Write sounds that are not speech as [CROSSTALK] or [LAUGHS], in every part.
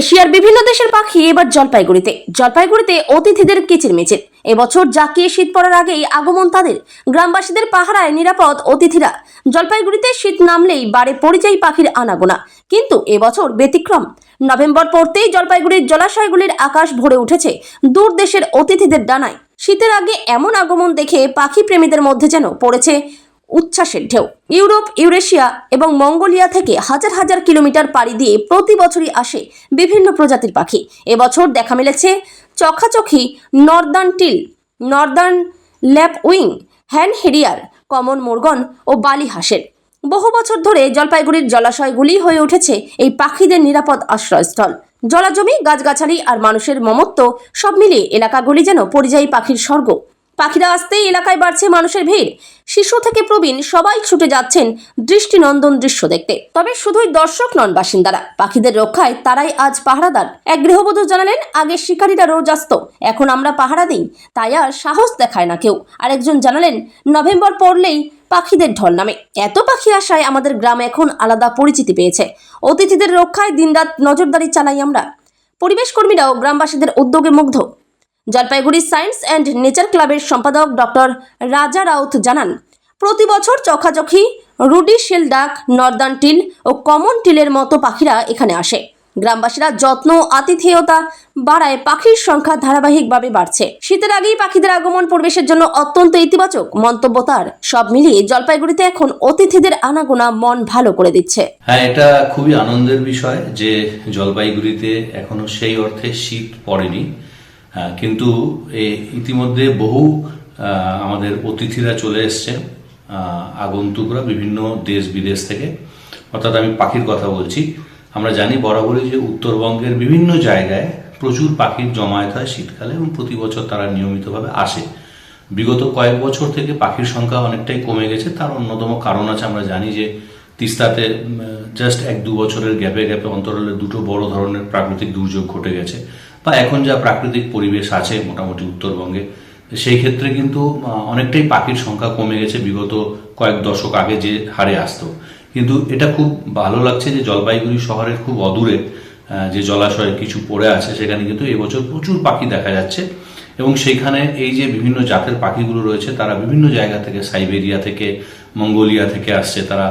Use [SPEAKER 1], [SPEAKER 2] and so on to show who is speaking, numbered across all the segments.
[SPEAKER 1] এশিয়ার বিভিন্ন দেশের পাখি এবার জলপাইগুড়িতে। জলপাইগুড়িতে অতিথিদের কিচিরমিচির। এবছর জাকিয়ে শীত পড়ার আগেই আগমন তাদের। গ্রামবাসীদের পাহারায় নিরাপদ অতিথিরা। জলপাইগুড়িতে শীত নামলেই বাড়ে পরিযায়ী পাখির আনাগোনা। কিন্তু এবছর ব্যতিক্রম। নভেম্বর পড়তেই জলপাইগুড়ির জলাশয়গুলির আকাশ ভরে উঠেছে দূর দেশের অতিথিদের ডানায়। শীতের আগে এমন আগমন দেখে পাখি প্রেমীদের মধ্যে যেন পড়েছে উচ্ছ্বাসের ঢেউ। ইউরোপ, ইউরেশিয়া এবং মঙ্গোলিয়া থেকে হাজার হাজার কিলোমিটার পাড়ি দিয়ে প্রতি বছরই আসে বিভিন্ন প্রজাতির পাখি। এবছর দেখা মিলেছে চখাচখি northern teal, northern lapwing hen harrier common মুরগন ও বালি হাঁসের। বহু বছর ধরে জলপাইগুড়ির জলাশয়গুলি হয়ে উঠেছে এই পাখিদের নিরাপদ আশ্রয়স্থল। জলাজমি, গাছগাছালি আর মানুষের মমত্ব সব মিলিয়ে এলাকাগুলি যেন পরিযায়ী পাখির স্বর্গ। পাখিরা আসতেই এলাকায় বাড়ছে মানুষের ভিড়। শিশু থেকে প্রবীণ সবাই ছুটে যাচ্ছেন দৃষ্টিনন্দন দৃশ্য দেখতে। তবে শুধুই দর্শক নন বাসিন্দারা। পাখিদের রক্ষায় তারাই আজ পাহারাদার। এক গৃহবধূ জানালেন, আগে শিকারীরা রোজ আসত, এখন আমরা পাহারা দিই। তাই আর সাহস দেখায় না কেউ। আরেকজন জানালেন, নভেম্বর পড়লেই পাখিদের ঢল নামে। এত পাখি আসায় আমাদের গ্রাম এখন আলাদা পরিচিতি পেয়েছে। অতিথিদের রক্ষায় দিনরাত নজরদারি চালাই আমরা। পরিবেশ কর্মীরাও গ্রামবাসীদের উদ্যোগে মুগ্ধ। জলপাইগুড়ি সায়েন্স অ্যান্ড নেচার ক্লাবের সম্পাদক ডক্টর রাজা রাউত জানান, প্রতি বছর চখাচখি, রুডি শেলডাক নর্দান টিল ও কমন টিলের মতো পাখিরা এখানে আসে। গ্রামবাসীরা যত্ন, আতিথেয়তা বাড়ায় পাখির সংখ্যা ধারাবাহিকভাবে বাড়ছে। শীতের আগেই পাখিদের আগমন পরিবেশের জন্য অত্যন্ত ইতিবাচক মন্তব্য তার। সব মিলিয়ে জলপাইগুড়িতে এখন অতিথিদের আনাগোনা মন ভালো করে দিচ্ছে।
[SPEAKER 2] হ্যাঁ এটা খুবই আনন্দের বিষয় যে জলপাইগুড়িতে এখনও সেই অর্থে শীত পড়েনি। কিন্তু ইতিমধ্যে বহু আমাদের অতিথিরা চলে এসছে আগন্তুকরা বিভিন্ন দেশ বিদেশ থেকে। অর্থাৎ আমি পাখির কথা বলছি। আমরা জানি বরাবরই যে উত্তরবঙ্গের বিভিন্ন জায়গায় প্রচুর পাখির জমায়েত হয় শীতকালে এবং প্রতি বছর তারা নিয়মিতভাবে আসে। বিগত কয়েক বছর থেকে পাখির সংখ্যা অনেকটাই কমে গেছে। তার অন্যতম কারণ আছে আমরা জানি যে তিস্তাতে জাস্ট এক দু বছরের গ্যাপে গ্যাপে অন্তরালে দুটো বড় ধরনের প্রাকৃতিক দুর্যোগ ঘটে গেছে। বা এখন যা প্রাকৃতিক পরিবেশ আছে মোটামুটি উত্তরবঙ্গে, সেই ক্ষেত্রে কিন্তু অনেকটাই পাখির সংখ্যা কমে গেছে বিগত কয়েক দশক আগে যে হারে আসতো। কিন্তু এটা খুব ভালো লাগছে যে জলপাইগুড়ি শহরের খুব অদূরে যে জলাশয় কিছু পড়ে আছে, সেখানে কিন্তু এবছর প্রচুর পাখি দেখা যাচ্ছে। এবং সেইখানে এই যে বিভিন্ন জাতের পাখিগুলো রয়েছে, তারা বিভিন্ন জায়গা থেকে, সাইবেরিয়া থেকে, মঙ্গোলিয়া থেকে আসছে তারা।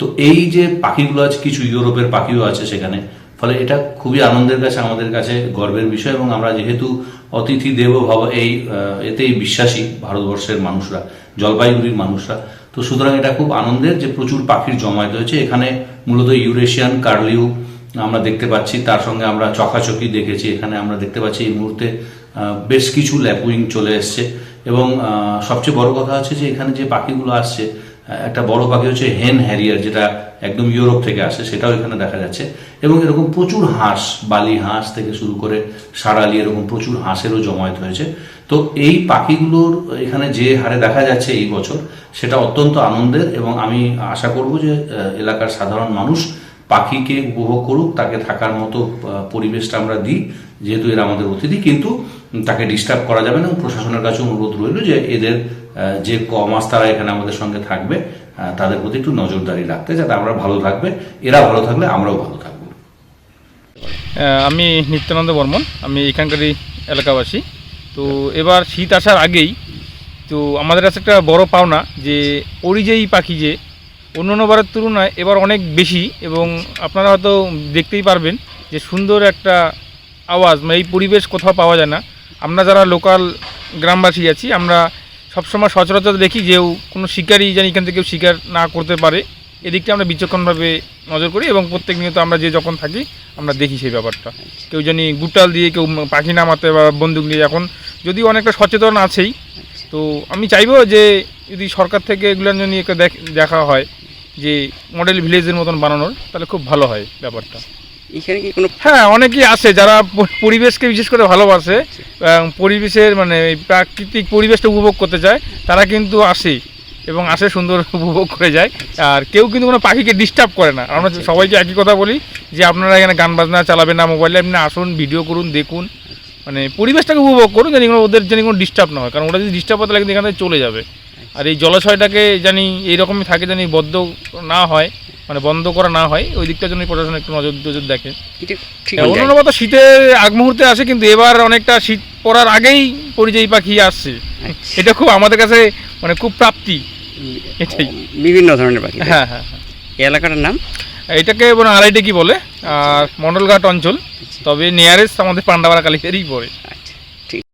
[SPEAKER 2] তো এই যে পাখিগুলো আছে, কিছু ইউরোপের পাখিও আছে সেখানে ফলে এটা খুবই আনন্দের কাছে আমাদের কাছে গর্বের বিষয় এবং আমরা যেহেতু অতিথি দেব ভাব এই এতেই বিশ্বাসী ভারতবর্ষের মানুষরা, জলপাইগুড়ির মানুষরা। তো সুতরাং এটা খুব আনন্দের যে প্রচুর পাখির জমায়েত হয়েছে। এখানে মূলত ইউরেশিয়ান কার্লিউ আমরা দেখতে পাচ্ছি, তার সঙ্গে আমরা চকাচকি দেখেছি। এখানে আমরা দেখতে পাচ্ছি এই মুহূর্তে বেশ কিছু ল্যাপুইং চলে এসছে। এবং সবচেয়ে বড় কথা হচ্ছে যে এখানে যে পাখিগুলো আসছে একটা বড় পাখি হচ্ছে হেন হ্যারিয়ার যেটা একদম ইউরোপ থেকে আসে, সেটাও এখানে দেখা যাচ্ছে। এবং এরকম প্রচুর হাঁস, বালি হাঁস থেকে শুরু করে সারালি এরকম প্রচুর হাঁসেরও জমায়েত হয়েছে। তো এই পাখিগুলোর এখানে যে হারে দেখা যাচ্ছে এই বছর, সেটা অত্যন্ত আনন্দের এবং আমি আশা করব যে এলাকার সাধারণ মানুষ পাখিকে উপভোগ করুক, তাকে থাকার মতো পরিবেশটা আমরা দিই, যেহেতু এরা আমাদের অতিথি। কিন্তু তাকে ডিস্টার্ব করা যাবে না প্রশাসনের কাছে অনুরোধ রইল যে এদের যে কমাস তারা এখানে আমাদের সঙ্গে থাকবে তাদের প্রতি একটু নজরদারি রাখতে যাতে আমরা ভালো থাকবে, এরা ভালো থাকলে আমরাও ভালো থাকব।
[SPEAKER 3] আমি নিত্যানন্দ বর্মন, আমি এখানকারই এলাকাবাসী। তো এবার শীত আসার আগেই, তো আমাদের কাছে একটা বড় পাওনা যে পরিযায়ী পাখি যে অন্য অন্য বারের তুলনায় এবার অনেক বেশি এবং আপনারা হয়তো দেখতেই পারবেন যে সুন্দর একটা আওয়াজ মানে এই পরিবেশ কোথাও পাওয়া যায় না। আমরা যারা লোকাল গ্রামবাসী আছি, আমরা সবসময় সচরাচর দেখি যে কোনো শিকারই যেন এখান থেকে শিকার না করতে পারে। এদিকটা আমরা বিচক্ষণভাবে নজর করি এবং প্রত্যেক নিয়ত আমরা যে যখন থাকি, আমরা দেখি সেই ব্যাপারটা। কেউ জানি গুটাল দিয়ে কেউ পাখি নামাতে বা বন্দুক নিয়ে এখন যদিও অনেকটা সচেতন আছেই, তো আমি চাইব যে যদি সরকার থেকে এগুলো যদি একটা দেখ- দেখা হয়, যে মডেল ভিলেজের মতন বানানোর, তাহলে খুব ভালো হয় ব্যাপারটা।
[SPEAKER 4] এখানে কি কোনো
[SPEAKER 3] হ্যাঁ অনেকেই আছে যারা পরিবেশকে বিশেষ করে ভালোবাসে এবং পরিবেশের মানে প্রাকৃতিক পরিবেশটা উপভোগ করতে চায় তারা কিন্তু আসে এবং আসে সুন্দর [LAUGHS] উপভোগ করে যায়। আর কেউ কিন্তু কোনো পাখিকে ডিস্টার্ব করে না। আমরা সবাইকে একই কথা বলি যে আপনারা এখানে গান বাজনা চালাবেন না মোবাইলে আপনি আসুন ভিডিও করুন দেখুন। মানে পরিবেশটাকে উপভোগ করুন কোনো ওদের জানি কোনো ডিস্টার্ব না হয়। কারণ ওরা যদি ডিস্টার্ব হতে লাগে এখান থেকে চলে যাবে। আর এই জলাশয়টাকে জানি এইরকমই থাকে জানি বদ্ধ না হয়। মানে বন্ধ করা না হয় ওই দিকটার জন্য প্রশাসন একটু নজর নজর দেখে।
[SPEAKER 4] ঠিক
[SPEAKER 3] অন্যান্য মতো শীতের আগ মুহূর্তে আসে কিন্তু এবার অনেকটা শীত পড়ার আগেই পরিযায়ী পাখি আসছে।
[SPEAKER 4] আচ্ছা।
[SPEAKER 3] এটা খুব আমাদের কাছে মানে খুব প্রাপ্তি। এটাই।
[SPEAKER 4] বিভিন্ন ধরনের পাখি
[SPEAKER 3] হ্যাঁ হ্যাঁ হ্যাঁ।
[SPEAKER 4] এলাকাটার নাম?
[SPEAKER 3] এটাকে মানে আড়াইটে কি বলে? আর মন্ডলঘাট অঞ্চল। তবে নিয়ারেস্ট আমাদের পান্ডাবাড়া কালীবাড়ি পড়ে।